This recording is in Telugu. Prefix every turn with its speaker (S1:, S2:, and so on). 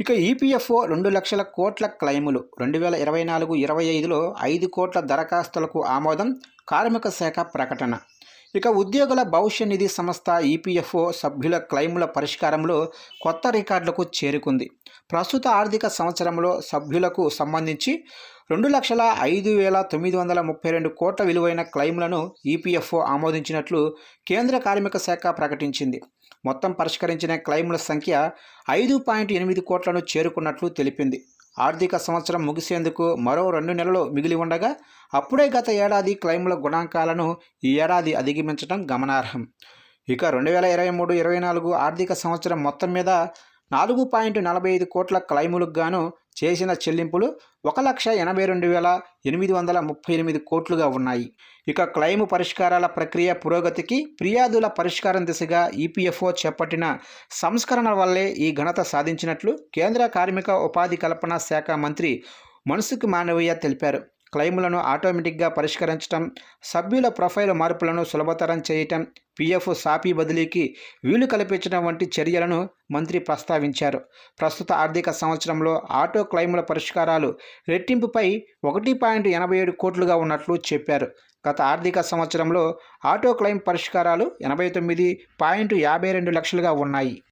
S1: ఇక ఈపీఎఫ్ఓ రెండు లక్షల కోట్ల క్లెయిములు. రెండు వేల ఇరవై నాలుగు ఇరవై ఐదులో ఐదు కోట్ల దరఖాస్తులకు ఆమోదం కార్మిక శాఖ ప్రకటన. ఇక ఉద్యోగుల భవిష్య నిధి సంస్థ ఈపీఎఫ్ఓ సభ్యుల క్లెయిముల పరిష్కారంలో కొత్త రికార్డులకు చేరుకుంది. ప్రస్తుత ఆర్థిక సంవత్సరంలో సభ్యులకు సంబంధించి రెండు లక్షల ఐదు వేల తొమ్మిది వందల ముప్పై రెండు కోట్ల విలువైన క్లెయిమ్లను ఈపీఎఫ్ఓ ఆమోదించినట్లు కేంద్ర కార్మిక శాఖ ప్రకటించింది. మొత్తం పరిష్కరించిన క్లెయిముల సంఖ్య ఐదు పాయింట్ ఎనిమిది కోట్లను చేరుకున్నట్లు తెలిపింది. ఆర్థిక సంవత్సరం ముగిసేందుకు మరో రెండు నెలలు మిగిలి ఉండగా అప్పుడే గత ఏడాది క్లైముల గుణాంకాలను ఈ ఏడాది అధిగమించడం గమనార్హం. ఇక రెండు వేల ఇరవై మూడు ఇరవై నాలుగు ఆర్థిక సంవత్సరం మొత్తం మీద నాలుగు పాయింట్ నలభై ఐదు కోట్ల క్లైములకు గాను చేసిన చెల్లింపులు ఒక లక్ష ఎనభై రెండు వేల ఎనిమిది వందల ముప్పై ఎనిమిది కోట్లుగా ఉన్నాయి. ఇక క్లెయిము పరిష్కారాల ప్రక్రియ పురోగతికి ఫిర్యాదుల పరిష్కారం దిశగా ఈపీఎఫ్ఓ చేపట్టిన సంస్కరణల వల్లే ఈ ఘనత సాధించినట్లు కేంద్ర కార్మిక ఉపాధి కల్పన శాఖ మంత్రి మనసుకు మానవీయ తెలిపారు. క్లెయిములను ఆటోమేటిక్గా పరిష్కరించడం సభ్యుల ప్రొఫైల్ మార్పులను సులభతరం చేయటం పిఎఫ్ సాపీ బదిలీకి వీలు కల్పించడం వంటి చర్యలను మంత్రి ప్రస్తావించారు. ప్రస్తుత ఆర్థిక సంవత్సరంలో ఆటో క్లెయిముల పరిష్కారాలు రెట్టింపుపై ఒకటి పాయింట్ ఎనభై ఏడు కోట్లుగా ఉన్నట్లు చెప్పారు. గత ఆర్థిక సంవత్సరంలో ఆటో క్లెయిమ్ పరిష్కారాలు ఎనభై తొమ్మిది పాయింట్ యాభై రెండు లక్షలుగా ఉన్నాయి.